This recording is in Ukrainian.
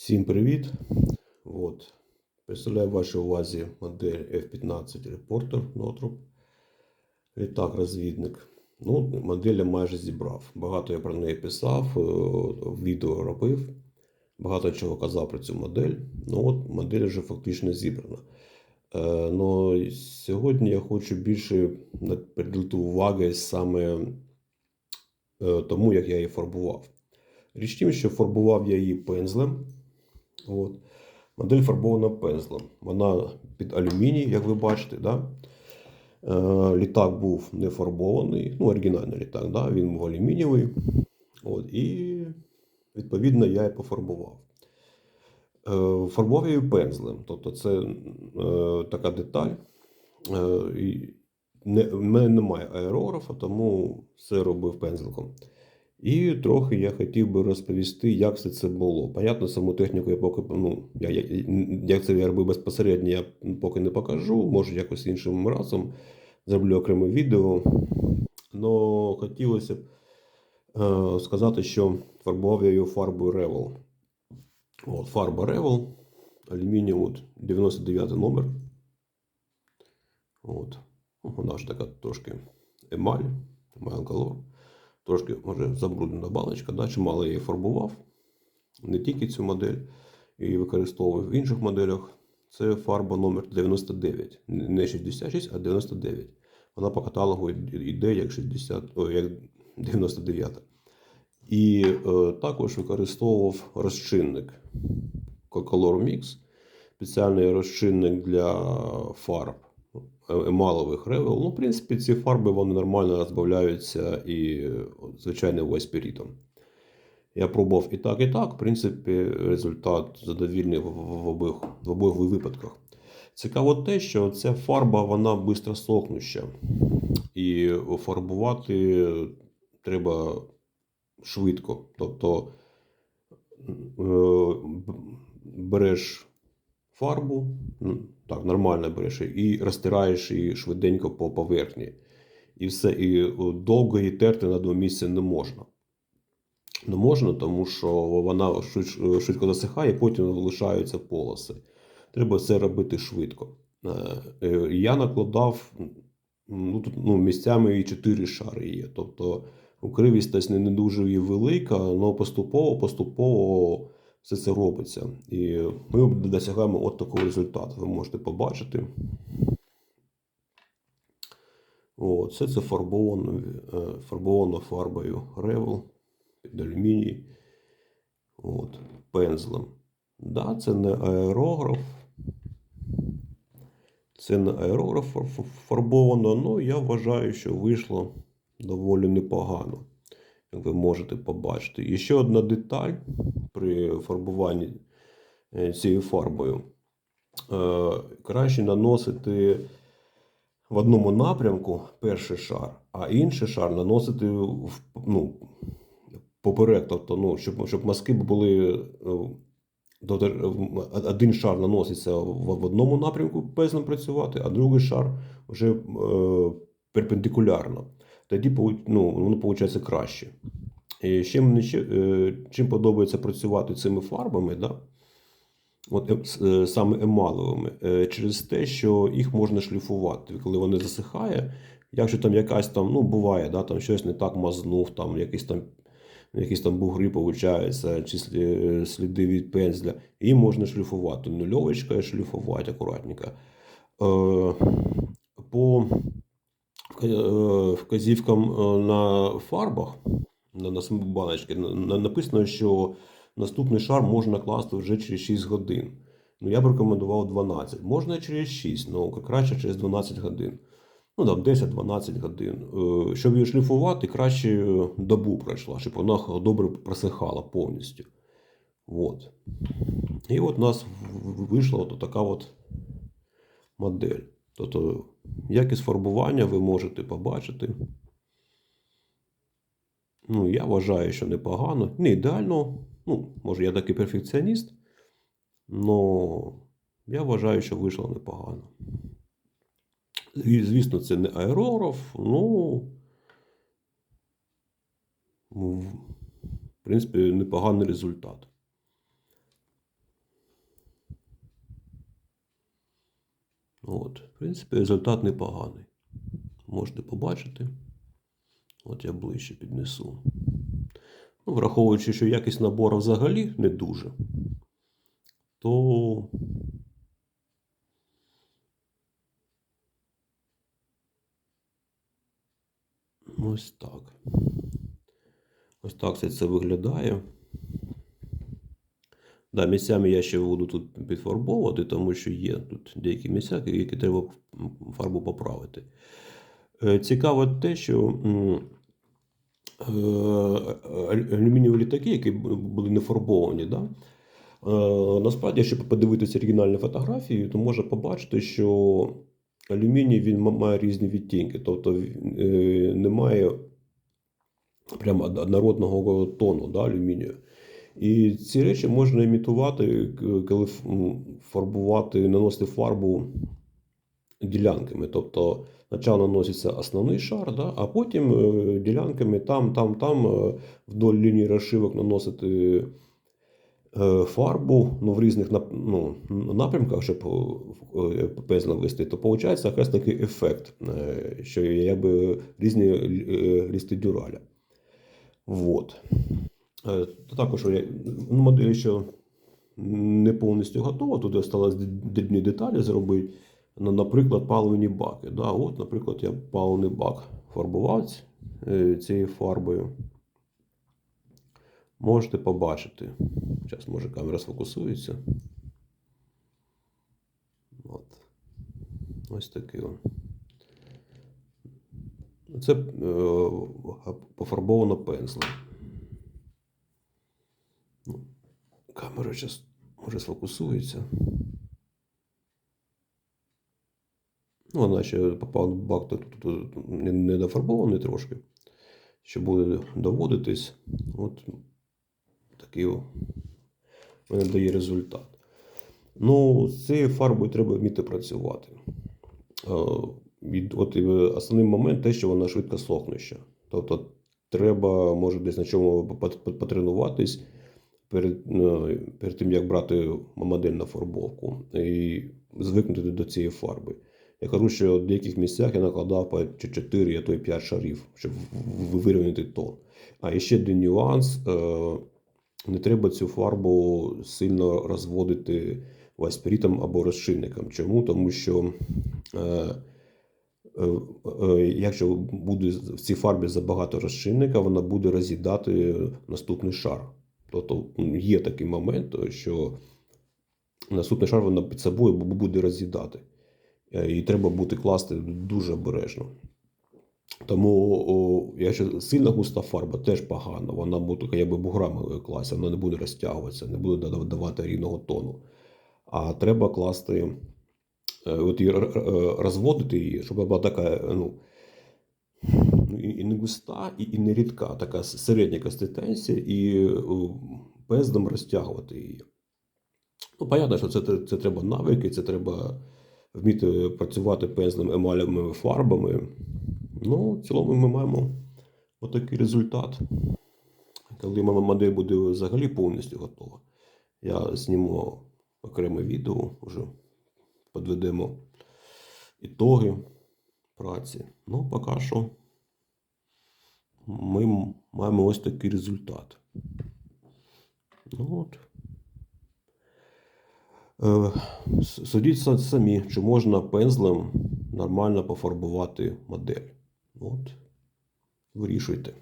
Всім привіт! От. Представляю вашій увазі модель F-15 Reporter Northrop. Літак-розвідник. Ну, модель я майже зібрав. Багато я про неї писав, е, відео робив, багато чого казав про цю модель. Ну от модель вже фактично зібрана. Е, Но сьогодні я хочу більше приділити уваги саме е, тому, як я її фарбував. Річ в тім, що фарбував я її пензлем. От. Модель фарбована пензлем. Вона під алюміній, як ви бачите. Да? Е, літак був не фарбований, ну, оригінальний літак, да? він був алюмінієвий. От, і відповідно я і пофарбував. Е, фарбував я її пензлем. Тобто це е, така деталь. Е, мене немає аерографа, тому все робив пензликом. І трохи я хотів би розповісти, як все це було. Понятно, саму техніку я поки ну, я, я, як це я робив безпосередньо, я поки не покажу. Може, якось іншим разом зроблю окреме відео. Но хотілося б е, сказати, що фарбував я його фарбою Revel. От, фарба Revel, алюмінієм, от, 99 номер. От. Вона ж така трошки емаль, емаль колор. Трошки, може, забруднена баночка, да? чимало я її фарбував. Не тільки цю модель, і використовував в інших моделях. Це фарба номер 99. Не 66, а 99. Вона по каталогу йде як 60, о, як 99. І е, також використовував розчинник Color Mix, спеціальний розчинник для фарб емалових ревел. Ну, в принципі, ці фарби вони нормально розбавляються і звичайним вайспірітом. Я пробував і так, і так. В принципі, результат задовільний в, обох, в обох випадках. Цікаво те, що ця фарба вона швидко сохнуща. І фарбувати треба швидко. Тобто е, береш фарбу, ну, так, нормально береш і розтираєш її швиденько по поверхні. І все. І довго її терти на одному місці не можна. Не можна, тому що вона швидко засихає, і потім залишаються полоси. Треба це робити швидко. Я накладав ну, тут, ну, місцями і 4 шари є. Тобто укривість не дуже велика, але поступово-поступово все це робиться. І ми досягаємо от такого результату. Ви можете побачити. О, це це фарбовано, фарбою Revel під алюміній. От, пензлем. Да, це не аерограф. Це не аерограф фарбовано, але я вважаю, що вийшло доволі непогано, ви можете побачити. І ще одна деталь при фарбуванні цією фарбою. Краще наносити в одному напрямку перший шар, а інший шар наносити в, ну, поперек. Тобто, ну, щоб щоб маски були. Тобто один шар наноситься в одному напрямку пезнем працювати, а другий шар вже е, перпендикулярно. Тоді ну, воно виходить краще. І ще, е, чим подобається працювати цими фарбами, да? От, е, саме емаловими, е, через те, що їх можна шліфувати. Коли вони засихає, якщо там якась там, ну буває, да, там щось не так мазнув, там якісь там якісь там бугри, виходить, чи сліди від пензля, і можна шліфувати. Нульовочка шліфувати акуратненько. По вказівкам на фарбах, на, на баночці, написано, що наступний шар можна класти вже через 6 годин. Ну, я б рекомендував 12. Можна через 6, але краще через 12 годин. Ну, там 10-12 годин. Щоб її шліфувати, краще добу пройшла, щоб вона добре просихала повністю. От. І от у нас вийшла от така от модель. Тобто, якість фарбування ви можете побачити. Ну, я вважаю, що непогано. Не ідеально. Ну, може, я такий перфекціоніст. але я вважаю, що вийшло непогано. Звісно, це не аерограф, ну, в принципі, непоганий результат. От, в принципі, результат непоганий. Можете побачити. От я ближче піднесу. Ну, враховуючи, що якість набору взагалі не дуже, то ось так. Ось так все це виглядає. Да, місцями я ще буду тут підфарбовувати, тому що є тут деякі місця, які треба фарбу поправити. Е, Цікаво те, що е, алюмінієві літаки, які були не фарбовані, да? е, насправді, якщо подивитися оригінальні фотографії, то можна побачити, що алюміній він має різні відтінки, тобто немає прямо однородного тону да, алюмінію. І ці речі можна імітувати, коли фарбувати, наносити фарбу ділянками. Тобто спочатку наноситься основний шар, да, а потім е, ділянками там, там, там е, вдоль лінії розшивок наносити е, фарбу ну, в різних ну, напрямках, щоб пензлем вести, то виходить якраз такий ефект, що якби різні лісти дюраля. Вот. Е, Також ну, модель ще не повністю готова. Тут залишилось дрібні деталі зробити. Ну, наприклад, паливні баки. Да, от, наприклад, я паливний бак фарбував е, цією фарбою. Можете побачити. Зараз, може, камера сфокусується. От. Ось такий. Це е, пофарбовано пензлем. Ну, Камера зараз може сфокусується. Ну, вона ще попав бак тут, не, дофарбований трошки. Ще буде доводитись. От такий в мене дає результат. Ну, з цією фарбою треба вміти працювати. Е, від- От основний момент те, що вона швидко сохнуща. Тобто треба, може, десь на чому пот- пот- потренуватись перед, ну, перед тим, як брати модель на фарбовку і звикнути до цієї фарби. Я кажу, що в деяких місцях я накладав по 4, а то й 5 шарів, щоб вирівняти тон. А ще один нюанс: е, не треба цю фарбу сильно розводити васпірітом або розчинником. Чому? Тому що е, е, якщо буде в цій фарбі забагато розчинника, вона буде роз'їдати наступний шар. Тобто є такий момент, що наступний шар вона під собою буде роз'їдати. Е, І треба бути класти дуже обережно. Тому, о, якщо сильно густа фарба, теж погано. Вона буде якби буграми класти, вона не буде розтягуватися, не буде давати рівного тону. А треба класти, е, от її р- розводити її, щоб вона була така, е, ну, ну, і і не густа, і, не рідка, така середня консистенція, і о, пензлем розтягувати її. Ну, понятно, що це, це, треба навики, це треба вміти працювати пензлем емалевими фарбами. Ну, в цілому ми маємо отакий результат. Коли модель буде взагалі повністю готова, я зніму окреме відео, вже підведемо ітоги праці. Ну, поки що ми маємо ось такий результат. Ну, от. Е, Судіть самі, чи можна пензлем нормально пофарбувати модель. От, вирішуйте.